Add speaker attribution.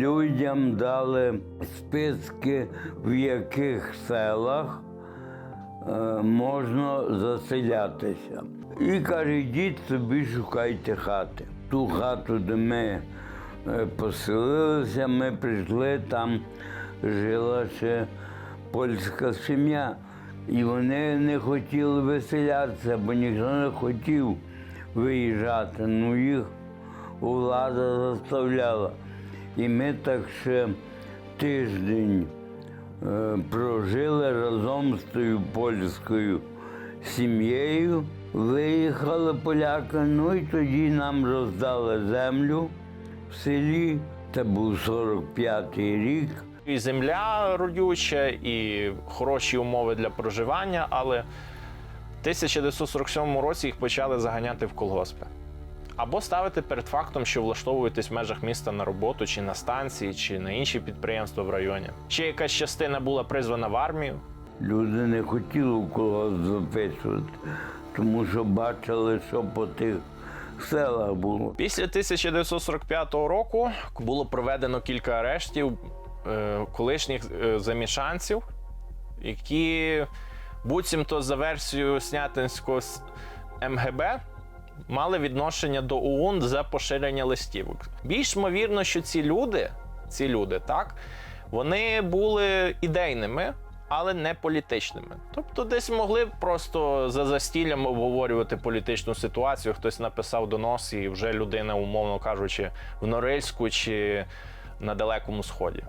Speaker 1: людям дали списки, в яких селах е, можна заселятися. І каже, йдіть собі шукайте хати. Ту хату, де ми е, поселилися, ми прийшли, там жила ще польська сім'я. І вони не хотіли виселятися, бо ніхто не хотів виїжджати. Ну їх влада заставляла. І ми так ще тиждень е, прожили разом з тою польською сім'єю. Виїхали поляки, ну і тоді нам роздали землю в селі. Це був 45-й рік.
Speaker 2: І земля родюча, і хороші умови для проживання, але в 1947 році їх почали заганяти в колгоспи. Або ставити перед фактом, що влаштовуєтесь в межах міста на роботу, чи на станції, чи на інші підприємства в районі. Ще якась частина була призвана в армію.
Speaker 1: Люди не хотіли у когось записувати, тому що бачили, що по тих селах було.
Speaker 2: Після 1945 року було проведено кілька арештів е, колишніх е, замішанців, які буцімто за версією Снятинського МГБ мали відношення до ОУН за поширення листівок. Більш ймовірно, що ці люди, ці люди, так, вони були ідейними. Але не політичними. Тобто, десь могли просто за застіллям обговорювати політичну ситуацію. Хтось написав донос, і вже людина, умовно кажучи, в Норильську чи на Далекому Сході.